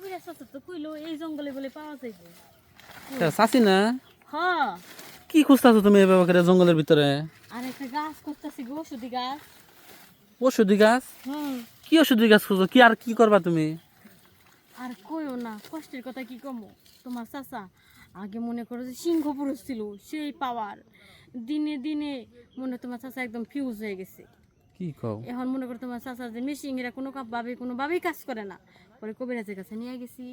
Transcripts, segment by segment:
কবির চাচা তো কইলো এই জঙ্গলে বলে পাওয়া যাইবে। চাচি না? হ কি খুঁজতেছো তুমি এভাবে করে জঙ্গলের ভিতরে? আর একটা গাছ গো ওষুধি গাছ। ওষুধি গাছ? হুম। কি ওষুধি গাছ খুঁজো? কি আর কি করবা তুমি? আর কইও না কষ্টের কথা কি কমো? তোমার চাচা আগে মনে করো যে সিংহ পুরুষ ছিল সেই পাওয়ার। দিনে দিনে মনে হয় তোমার চাচা একদম ফিউজ হয়ে গেছে। কি কও? এখন মনে করো তোমার চাচা যে মেশিন এরা কোনো ভাবে কোনোভাবেই কাজ করে না। পরে কবিরাজের কাছে নিয়ে গেছি।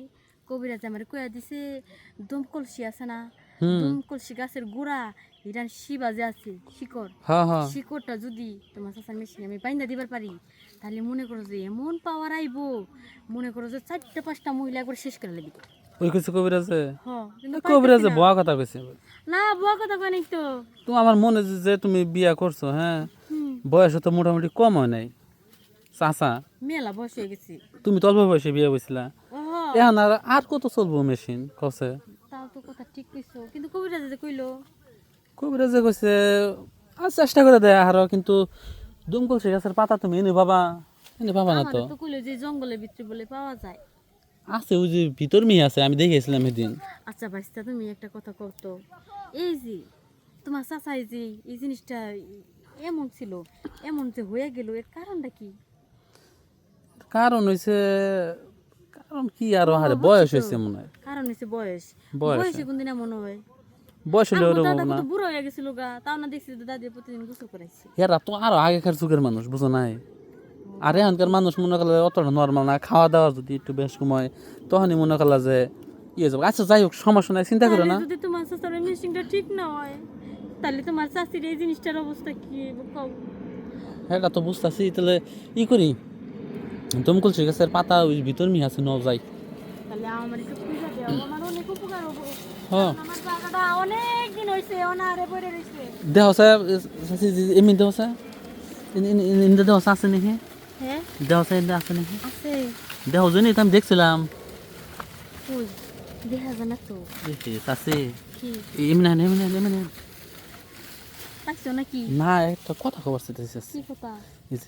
কবিরাজ আমার কয়া দিছে দমকলসি আছে না? হুম। দমকলসি গাছের গোড়া ইরান শিবা যে আছে শিকড়। হ্যাঁ হ্যাঁ। শিকড়টা যদি তোমার চাচার মেশিনে আমি বাইন্দা দিবার পারি তাহলে মনে করো যে এমন পাওয়ার আইবো মনে করো যে চারটা পাঁচটা মহিলা করে শেষ করে লাগবে ওই কিছু কবিরাজে? হ কিন্তু কবিরাজে বয়া কথা কইছে। না বুয়া কথা কয় নাই তো। তুমি আমার মনে যে- তুমি বিয়া করছ হ্যাঁ? বয়স তো মোটামুটি কম হয় নাই। চাচা? মেলা বয়স হয়ে গেছি। তুমি তো অল্প বয়সে বিয়ে হয়েছিলা। এখন আর আর কত চলবো মেশিন কছে তাও তো কথা ঠিক কইছো। কিন্তু কবিরাজ যে কইলো? কবিরাজে কইছে আর চেষ্টা করে দেয় আরও কিন্তু দুমকল সে গাছের পাতা তুমি এনে বাবা এনে বাবা না তো। কইলো যে জঙ্গলের ভিতরে বলে পাওয়া যায়। আছে ওই যে ভিতর মেয়ে আছে আমি দেখেছিলাম এদিন আচ্ছা বাইস্তা তুমি একটা কথা কও তো। এই যে তোমার চাচাই যে এই জিনিসটা এমন ছিল এমন যে হয়ে গেল এর কারণটা কি? কারণ হইছে কারণ কি আর হারে? বয়স হয়েছে মনে হয়। কারণ হচ্ছে বয়স। বয়স, কোনদিন এমন হয় বয়স হলে ওরকম না। বুড়ো হয়ে গেছিল গা তাও না দেখছি দাদি প্রতিদিন গোসল করাইছে। এরা তো আরও আগেকার যুগের মানুষ বুঝো নাই? আর এখনকার মানুষ মনে করলে অতটা নর্মাল না খাওয়া দাওয়া যদি একটু বেশ কমায় তখনই মনে করলা যে ইয়ে যাবে। আচ্ছা যাই হোক সমস্যা নাই চিন্তা করো না। যদি তোমার চাচার মেশিনটা ঠিক না হয় তাহলে তোমার এই জিনিসটার অবস্থা কি? হ্যাঁ তো বুঝতেছি তাহলে ই করি। দমকল সে গাছের পাতা ওই ভিতর মি আছে ন যাই হ্যাঁ। দেহ এমনি দেহ স্যার? ইন্দে দেহ আছে নাকি? হ্যাঁ? দেহ স্যার ইন্দে আছে নাকি? দেহ জনি তো আমি দেখছিলাম। না একটা কথা খবর চাইতেছি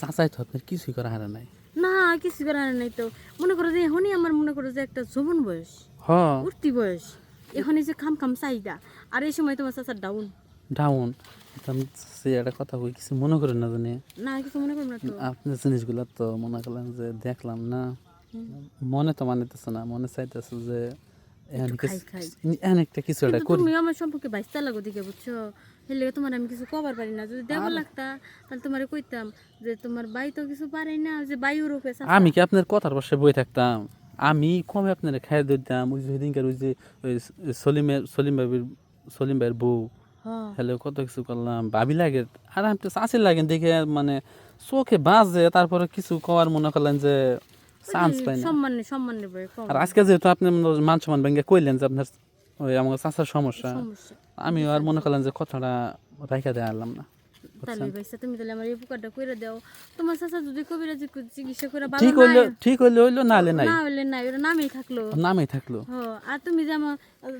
চাচাই তো আপনার কিছুই করা হারা নাই। না কিছু করার নাই তো। মনে করো যে এখনই আমার মনে করো যে একটা যৌবন বয়স হ উঠতি বয়স এখন এই যে খাম খাম চাহিদা। আর এই সময় তোমার চাচার ডাউন ডাউন আমি সে একটা কথা কই কিছু মনে করেন না জানি। না কিছু মনে করো না তো। আপনার জিনিসগুলো তো মনে করলাম যে দেখলাম না। মনে তো মানিতেছে না মনে চাইতেছে যে কিছু- একটা কিছু একটা করি। তুমি আমার সম্পর্কে লাগো দিকে বুঝছ? হেলে তোমার আমি কিছু কবার পারি না। যদি দেব লাগতা তাহলে তোমারে কইতাম যে তোমার বাই তো কিছু পারে না যে রূপে আমি কি আপনার কথার পাশে বই থাকতাম? আমি কমে আপনার খাই দিতাম। ওই যে সেদিনকার ওই যে সলিমের সলিম ভাবির সলিম ভাইয়ের বউ। হ্যাঁ। হ্যালো কত কিছু করলাম। ভাবি লাগে আর আমি তো চাষি লাগে দেখে মানে চোখে বাজে। তারপরে কিছু কওয়ার মনে করলেন যে চান্স পাই না। সম্মান নেই সম্মান কম। আর আজকে যেহেতু আপনি মনে- মান সম্মান ভেঙে কইলেন যে আপনার ওই আমার সমস্যা আমি আর মনে করলেন যে কথাটা রাইখা দেয়া আনলাম না। তাহলে ভাইসা তুমি তাহলে আমার এই উপকারটা করে দাও। তোমার চাচা যদি কবিরাজি চিকিৎসা করে ভালো ঠিক হইল ঠিক হইলে হইল না হলে নাই। না হলে নাই ওটা নামেই থাকল। নামেই থাকল। আর তুমি যে আমার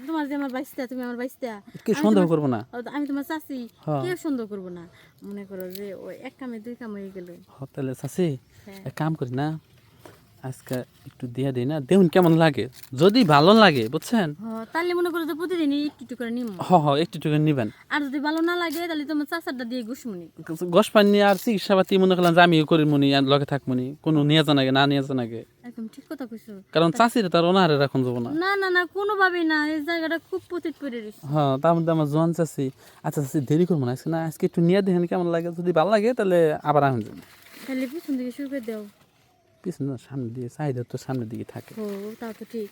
তোমার যে আমার বাইসটা তুমি আমার কি সন্দেহ করব না। আমি তোমার চাচি। সন্দেহ করব না। মনে করো যে ওই এক কামে দুই কাম হয়ে গেল। তাহলে হ্যাঁ। এক কাম করি না। আজকে একটু দিয়ে দিই না। দেখুন কেমন লাগে? যদি ভালো লাগে বুঝছেন? তাহলে মনে করো যে একটু একটু করে নিম। হ হ একটু একটু করে নিবেন। আর যদি ভালো না লাগে তাহলে তোমার চাচারটা দিয়ে গুসমুনি গস পানি আর চিকিৎসা পাতি মনে করলাম যে আমিও করি মনি আর লগে থাকমনি কোনো নিয়ে না নিয়ে একদম ঠিক কথা কইছো। কারণ চাষির তার অনাহারে রাখুন যাব না। না না না কোনোভাবেই না। এই জায়গাটা খুব পতিত পড়ে রয়েছে হ্যাঁ তার মধ্যে আমার জোয়ান চাষি আচ্ছা চাষি দেরি করব না। আজকে না আজকে একটু নিয়ে দেখেন কেমন লাগে। যদি ভালো লাগে তাহলে আবার আহুন তাহলে পিছন দিকে শুরু করে দাও। পিছনে সামনে দিয়ে চাহিদা তো সামনের দিকে থাকে। ও তাও তো ঠিক।